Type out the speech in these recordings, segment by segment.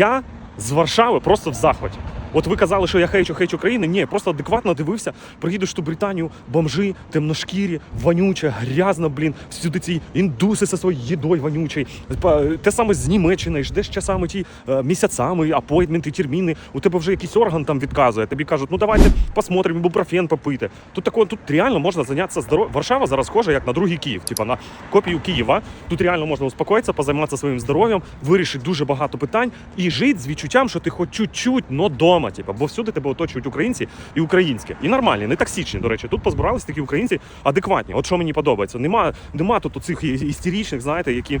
Я з Варшави просто в захваті. От ви казали, що я хейчу, хейчу країни. Ні, просто адекватно дивився. Приїдеш ту Британію, бомжи, темношкірі, вонюче, грязно, блін, всюди ці індуси зі своєю їдою вонючою. Те саме з Німеччини, ждеш часами ті е, місяцями, апойтменти, терміни. У тебе вже якийсь орган там відказує. Тобі кажуть, ну давайте посмотримо, ібупрофен попити. Тут тако, тут реально можна зайнятися здоров'ям. Варшава зараз схожа як на другий Київ, типа на копію Києва. Тут реально можна успокоїтися, позайматися своїм здоров'ям, вирішити дуже багато питань і жити з відчуттям, що ти хоч чуть-чуть, но дома, типа, бо всюди тебе оточують українці і українське. І нормальні, не токсичні, до речі. Тут позбирались такі українці адекватні. От що мені подобається. Нема, нема тут оцих істеричних, знаєте, які.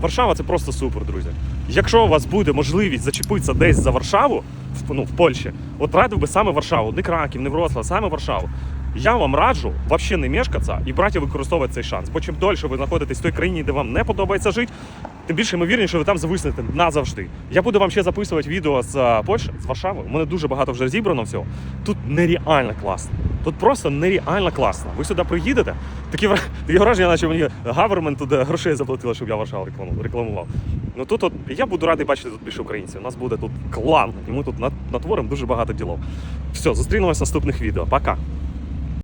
Варшава це просто супер, друзі. Якщо у вас буде можливість зачепитися десь за Варшаву, в, ну, в Польщі, от радив би саме Варшаву, не Краків, не Вроцлав, саме Варшаву. Я вам раджу взагалі не мешкатися і брати використовувати цей шанс. Бо чим дольше ви знаходитесь в той країні, де вам не подобається жити, тим більше ймовірніше, що ви там зависнете назавжди. Я буду вам ще записувати відео з е, Польщі, з Варшави. У мене дуже багато вже зібрано всього. Тут нереально класно. Тут просто нереально класно. Ви сюди приїдете, такі, такі враження, наче мені гавермент туди грошей заплатили, щоб я Варшаву рекламу- рекламував. Ну тут от я буду радий бачити тут більше українців. У нас буде тут клан, і ми тут нат- натворимо дуже багато ділов. Все, зустрінемось в наступних відео. Пока.